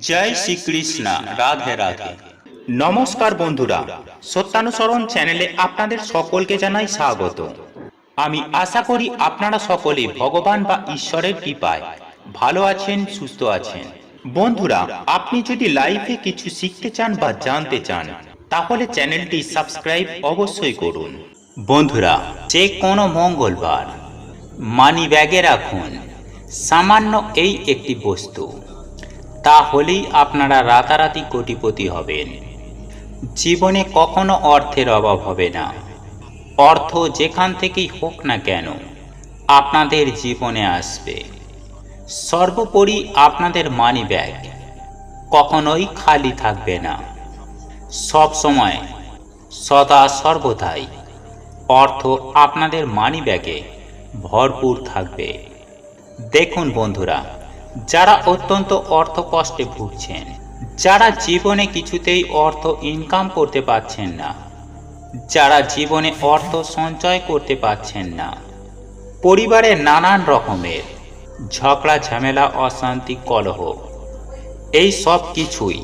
জয় শ্রীকৃষ্ণ, রাধে রাধে। নমস্কার বন্ধুরা, সত্যানুসরণ চ্যানেলে আপনাদের সকলকে জানাই স্বাগত। আমি আশা করি আপনারা সকলে ভগবান বা ঈশ্বরের কৃপায় ভালো আছেন, সুস্থ আছেন। বন্ধুরা, আপনি যদি লাইফে কিছু শিখতে চান বা জানতে চান, তাহলে চ্যানেলটি সাবস্ক্রাইব অবশ্যই করুন। বন্ধুরা, যে কোনো মঙ্গলবার মানি ব্যাগে রাখুন। সামান্য এই একটি বস্তু। তাহলেই আপনারা রাতারাতি কোটিপতি হবেন। জীবনে কখনো অর্থের অভাব হবে না। অর্থ যেখান থেকেই হোক না কেন, আপনাদের জীবনে আসবে। সর্বোপরি আপনাদের মানি ব্যাগ কখনোই খালি থাকবে না। সব সময় সদা সর্বদাই অর্থ আপনাদের মানি ব্যাগে ভরপুর থাকবে। দেখুন বন্ধুরা যারা অত্যন্ত অর্থ কষ্টে ভুগছেন, যারা জীবনে কিছুতেই অর্থ ইনকাম করতে পারছেন না, যারা জীবনে অর্থ সঞ্চয় করতে পারছেন না, পরিবারে নানান রকমের ঝগড়া, ঝামেলা, অশান্তি, কলহ, এই সব কিছুই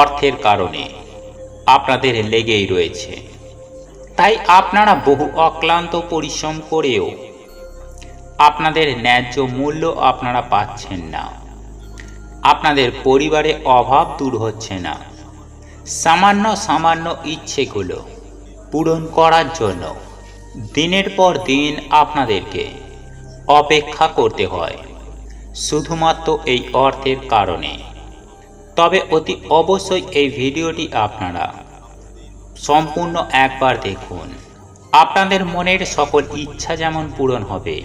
অর্থের কারণে আপনাদের লেগেই রয়েছে। তাই আপনারা বহু অক্লান্ত পরিশ্রম করেও আপনাদের ন্যায্য মূল্য আপনারা পাচ্ছেন না। আপনাদের পরিবারে অভাব দূর হচ্ছে না। সামান্য সামান্য ইচ্ছেগুলো পূরণ করার জন্য দিনের পর দিন আপনাদেরকে অপেক্ষা করতে হয়, শুধুমাত্র এই অর্থের কারণে। তবে অতি অবশ্যই এই ভিডিওটি আপনারা সম্পূর্ণ একবার দেখুন। আপনাদের মনের সকল ইচ্ছা যেমন পূরণ হবে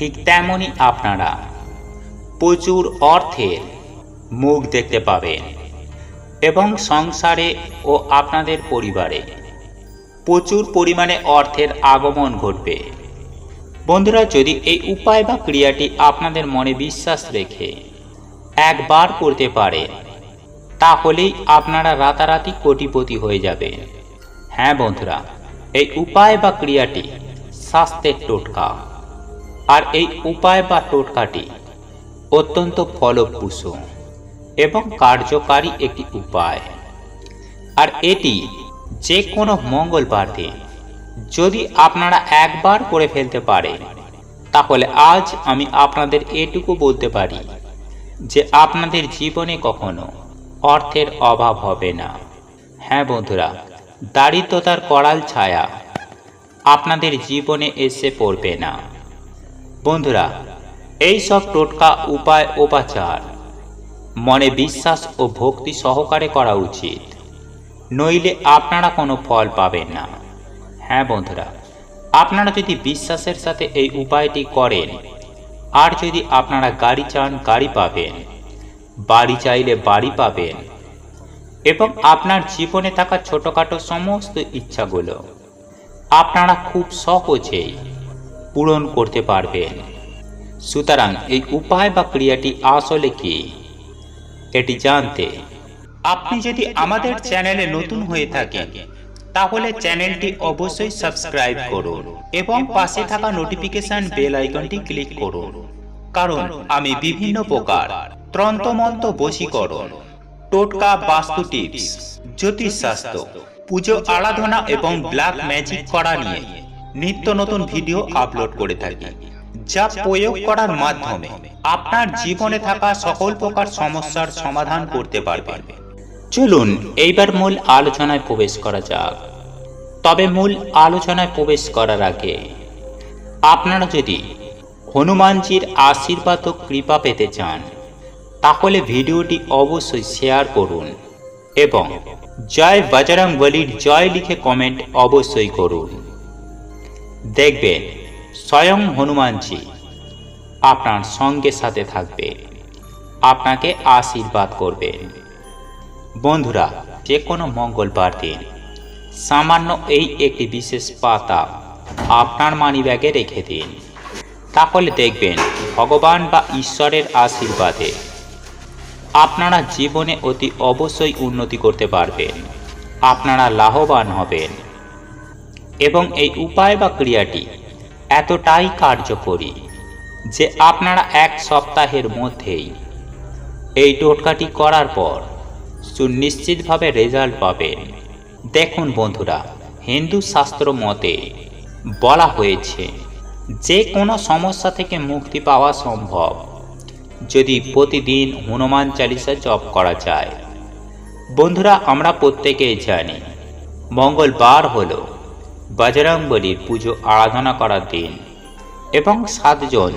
ঠিক তেমনই আপনারা। প্রচুর অর্থের মুখ দেখতে পাবেন এবং সংসারে ও আপনাদের পরিবারে প্রচুর পরিমাণে অর্থের আগমন ঘটবে। বন্ধুরা, যদি এই উপায় বা ক্রিয়াটি আপনাদের মনে বিশ্বাস রেখে একবার করতে পারে তাহলেই আপনারা রাতারাতি কোটিপতি হয়ে যাবেন। হ্যাঁ বন্ধুরা, এই উপায় বা ক্রিয়াটি স্বাস্থ্যের টোটকা। আর এই উপায় বা টোটকাটি অত্যন্ত ফলপ্রসূ এবং কার্যকারী একটি উপায়। আর এটি যে কোনো মঙ্গলবার দিন যদি আপনারা একবার করে ফেলতে পারেন, তাহলে আজ আমি আপনাদের এটুকু বলতে পারি যে আপনাদের জীবনে কখনো অর্থের অভাব হবে না। হ্যাঁ বন্ধুরা, দারিদ্রতার করাল ছায়া আপনাদের জীবনে এসে পড়বে না। বন্ধুরা এই সব টোটকা উপায় উপাচার। মনে বিশ্বাস ও ভক্তি সহকারে করা উচিত। নইলে আপনারা কোনো ফল পাবেন না। হ্যাঁ বন্ধুরা, আপনারা যদি বিশ্বাসের সাথে এই উপায়টি করেন, আর যদি আপনারা গাড়ি চান, গাড়ি পাবেন, বাড়ি চাইলে বাড়ি পাবেন, এবং আপনার জীবনে থাকা ছোটোখাটো সমস্ত ইচ্ছাগুলো আপনারা খুব সহজেই পূরণ করতে পারবেন সুতরাং এই উপায় বা ক্রিয়াটি আসলে কি? এটি জানতে। আপনি যদি আমাদের চ্যানেলে নতুন হয়ে থাকেন, তাহলে চ্যানেলটি অবশ্যই সাবস্ক্রাইব করুন এবং পাশে থাকা নোটিফিকেশন বেল আইকনটি ক্লিক করুন। কারণ আমি বিভিন্ন প্রকার ত্রন্তমন্ত বশীকরণ, টোটকা বাস্তু টিপস, জ্যোতিষশাস্ত্র, পুজো আরাধনা এবং ব্ল্যাক ম্যাজিক করা নিয়ে নিত্য নতুন ভিডিও আপলোড করে থাকি যা প্রয়োগ করার মাধ্যমে আপনার জীবনে থাকা সকল প্রকার সমস্যার সমাধান করতে পারবেন। চলুন এইবার মূল আলোচনায় প্রবেশ করা যাক। তবে মূল আলোচনায় প্রবেশ করার আগে আপনারা যদি হনুমানজির আশীর্বাদ ও কৃপা পেতে চান তাহলে ভিডিওটি অবশ্যই শেয়ার করুন এবং জয় বজরং বলির জয় লিখে কমেন্ট অবশ্যই করুন। দেখবেন স্বয়ং হনুমানজি আপনার সঙ্গে সাথে থাকবে, আপনাকে আশীর্বাদ করবেন বন্ধুরা, যে কোনো মঙ্গলবার দিন সামান্য এই একটি বিশেষ পাতা আপনার মানি ব্যাগে রেখে দিন। তাহলে দেখবেন, ভগবান বা ঈশ্বরের আশীর্বাদে আপনারা জীবনে অতি অবশ্যই উন্নতি করতে পারবেন, আপনারা লাভবান হবেন। এবং এই উপায় বা ক্রিয়াটি এতটাই কার্যকরী যে আপনারা এক সপ্তাহের মধ্যেই এই টোটকাটি করার পর সুনিশ্চিতভাবে রেজাল্ট পাবেন। দেখুন বন্ধুরা, হিন্দু শাস্ত্র মতে বলা হয়েছে, যে কোনো সমস্যা থেকে মুক্তি পাওয়া সম্ভব যদি প্রতিদিন হনুমান চালিসা জপ করা যায়। বন্ধুরা, আমরা প্রত্যেকেই জানি, মঙ্গলবার হল। বজরংবলীর পুজো আরাধনা করার দিন এবং সাতজন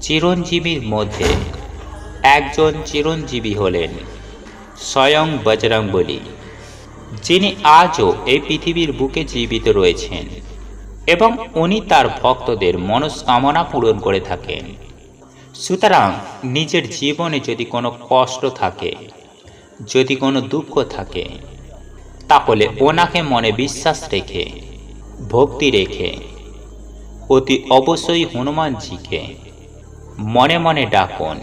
চিরঞ্জীবীর মধ্যে একজন চিরঞ্জীবী হলেন স্বয়ং বজরংবলী যিনি আজও এই পৃথিবীর বুকে জীবিত রয়েছেন এবং উনি তার ভক্তদের মনস্কামনা পূরণ করে থাকেন। সুতরাং নিজের জীবনে যদি কোনো কষ্ট থাকে, যদি কোনো দুঃখ থাকে, তাহলে ওনাকে মনে বিশ্বাস রেখে ভক্তি রেখে, অতি অবশ্যই হনুমানজিকে মনে মনে ডাকুন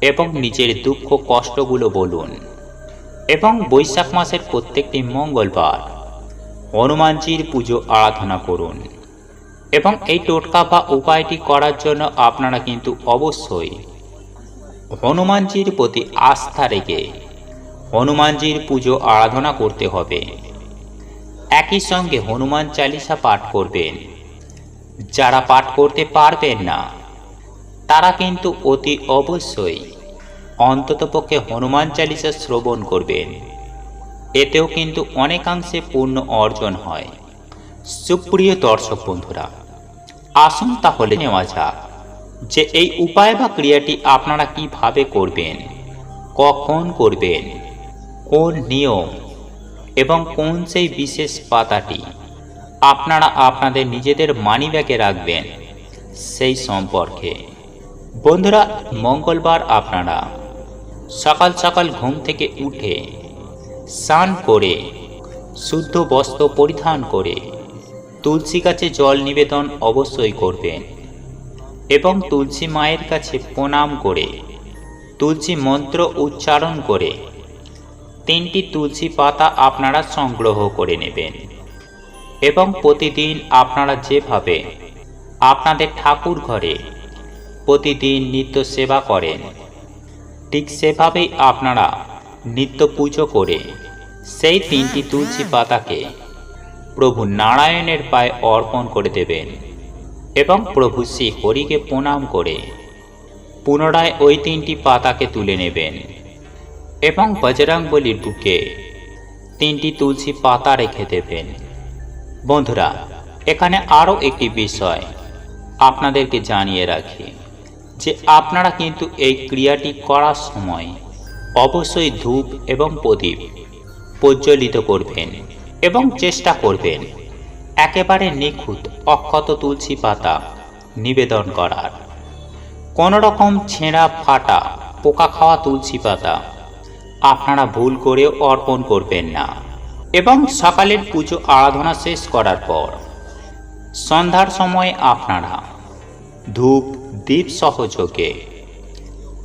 এবং নিজের দুঃখ কষ্টগুলো বলুন। এবং বৈশাখ মাসের প্রত্যেকটি মঙ্গলবার হনুমানজির পুজো আরাধনা করুন। এবং এই টোটকা বা উপায়টি করার জন্য আপনারা কিন্তু অবশ্যই হনুমানজির প্রতি আস্থা রেখে হনুমানজির পুজো আরাধনা করতে হবে। একই সঙ্গে হনুমান চালিসা পাঠ করবেন। যারা পাঠ করতে পারবেন না, তারা কিন্তু অতি অবশ্যই অন্ততপক্ষে হনুমান চালিসা শ্রবণ করবেন। এতেও কিন্তু অনেকাংশে পূর্ণ অর্জন হয়। সুপ্রিয় দর্শক বন্ধুরা, আসুন তাহলে নেওয়া যাক যে এই উপায় বা ক্রিয়াটি আপনারা কীভাবে করবেন, কখন করবেন, কোন নিয়ম এবং কোন সেই বিশেষ পাতাটি আপনারা আপনাদের নিজেদের মানি ব্যাগে রাখবেন, সেই সম্পর্কে। বন্ধুরা, মঙ্গলবার আপনারা সকাল সকাল ঘুম থেকে উঠে স্নান করে, শুদ্ধ বস্ত্র পরিধান করে তুলসী গাছে জল নিবেদন অবশ্যই করবেন এবং তুলসী মায়ের কাছে প্রণাম করে, তুলসী মন্ত্র উচ্চারণ করে তিনটি তুলসী পাতা আপনারা সংগ্রহ করে নেবেন। এবং প্রতিদিন আপনারা যেভাবে আপনাদের ঠাকুর ঘরে প্রতিদিন নিত্য সেবা করেন, ঠিক সেভাবেই আপনারা নিত্য পুজো করে সেই তিনটি তুলসী পাতাকে প্রভু নারায়ণের পায়ে অর্পণ করে দেবেন এবং প্রভু শ্রী হরিকে প্রণাম করে পুনরায় ওই তিনটি পাতাকে তুলে নেবেন। এবং বজরংবলির বুকে তিনটি তুলসী পাতা রেখে দেবেন। বন্ধুরা, এখানে আরও একটি বিষয় আপনাদেরকে জানিয়ে রাখি যে আপনারা কিন্তু এই ক্রিয়াটি করার সময় অবশ্যই ধূপ এবং প্রদীপ প্রজ্বলিত করবেন এবং চেষ্টা করবেন একেবারে নিখুঁত অক্ষত তুলসী পাতা নিবেদন করার। কোনো রকম ছেঁড়া ফাটা পোকা খাওয়া তুলসী পাতা আপনারা ভুল করে অর্পণ করবেন না। এবং সকালের পুজো আরাধনা শেষ করার পর, সন্ধ্যার সময় আপনারা ধূপ দ্বীপ সহযোগে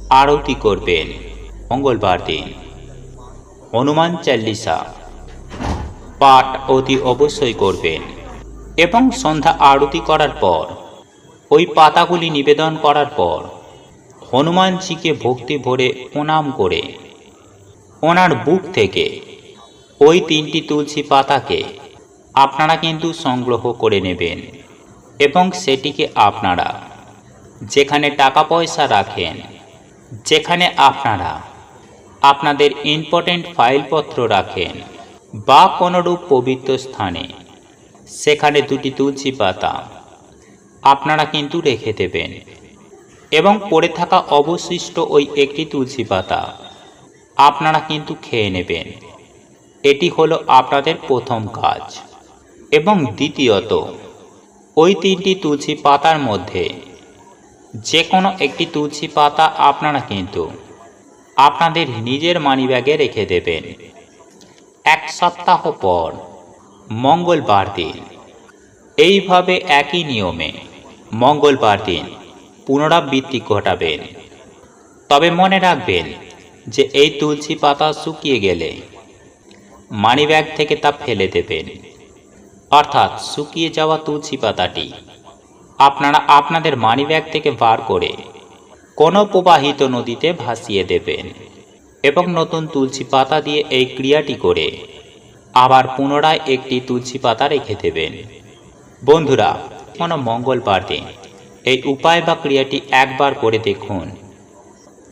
আরতি করবেন। মঙ্গলবার দিন। হনুমান চাল্লিশা পাঠ অতি অবশ্যই করবেন। এবং সন্ধ্যা আরতি করার পর, ওই পাতাগুলি নিবেদন করার পর, হনুমানজিকে ভক্তি ভরে প্রণাম করে ওনার বুক থেকে। ওই তিনটি তুলসী পাতাকে আপনারা কিন্তু সংগ্রহ করে নেবেন এবং সেটিকে আপনারা যেখানে টাকা পয়সা রাখেন, যেখানে আপনারা আপনাদের ইম্পর্টেন্ট ফাইলপত্র রাখেন বা কোনোরূপ পবিত্র স্থানে, সেখানে দুটি তুলসী পাতা আপনারা কিন্তু রেখে দেবেন এবং পড়ে থাকা অবশিষ্ট ওই একটি তুলসী পাতা আপনারা কিন্তু খেয়ে নেবেন। এটি হলো আপনাদের প্রথম কাজ। এবং দ্বিতীয়ত, ওই তিনটি তুলসী পাতার মধ্যে যে কোনো একটি তুলসী পাতা আপনারা কিন্তু আপনাদের নিজের মানিব্যাগে রেখে দেবেন। এক সপ্তাহ পর, মঙ্গলবার দিন। এইভাবে একই নিয়মে মঙ্গলবার দিন পুনরাবৃত্তি ঘটাবেন। তবে মনে রাখবেন যে এই তুলসী পাতা শুকিয়ে গেলে মানিব্যাগ থেকে তা ফেলে দেবেন। অর্থাৎ শুকিয়ে যাওয়া তুলসী পাতাটি আপনারা আপনাদের মানিব্যাগ থেকে বার করে কোনো প্রবাহিত নদীতে ভাসিয়ে দেবেন এবং নতুন তুলসী পাতা দিয়ে এই ক্রিয়াটি করে আবার পুনরায় একটি তুলসী পাতা রেখে দেবেন। বন্ধুরা, কোনো মঙ্গলবার দিন এই উপায় বা ক্রিয়াটি একবার করে দেখুন।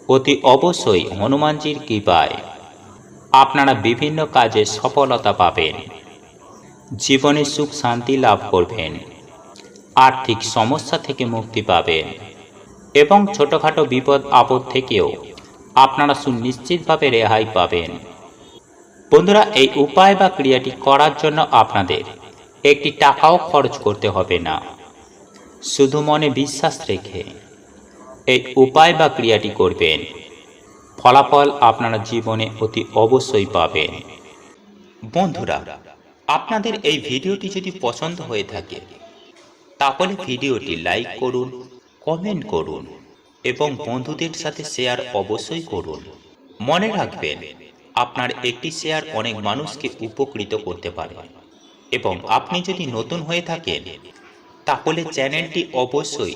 অতি অবশ্যই হনুমানজির কৃপায়। আপনারা বিভিন্ন কাজে সফলতা পাবেন। জীবনে সুখ শান্তি লাভ করবেন। আর্থিক সমস্যা থেকে মুক্তি পাবেন। এবং ছোটোখাটো বিপদ আপদ থেকেও আপনারা সুনিশ্চিতভাবে রেহাই পাবেন। বন্ধুরা, এই উপায় বা ক্রিয়াটি করার জন্য আপনাদের একটি টাকাও খরচ করতে হবে না। শুধু মনে বিশ্বাস রেখে এই উপায় বা ক্রিয়াটি করবেন। ফলাফল আপনারা জীবনে অতি অবশ্যই পাবেন। বন্ধুরা, আপনাদের এই ভিডিওটি যদি পছন্দ হয়ে থাকে, তাহলে ভিডিওটি লাইক করুন, কমেন্ট করুন এবং বন্ধুদের সাথে শেয়ার অবশ্যই করুন। মনে রাখবেন, আপনার একটি শেয়ার অনেক মানুষকে উপকৃত করতে পারে এবং আপনি যদি নতুন হয়ে থাকেন, তাহলে চ্যানেলটি অবশ্যই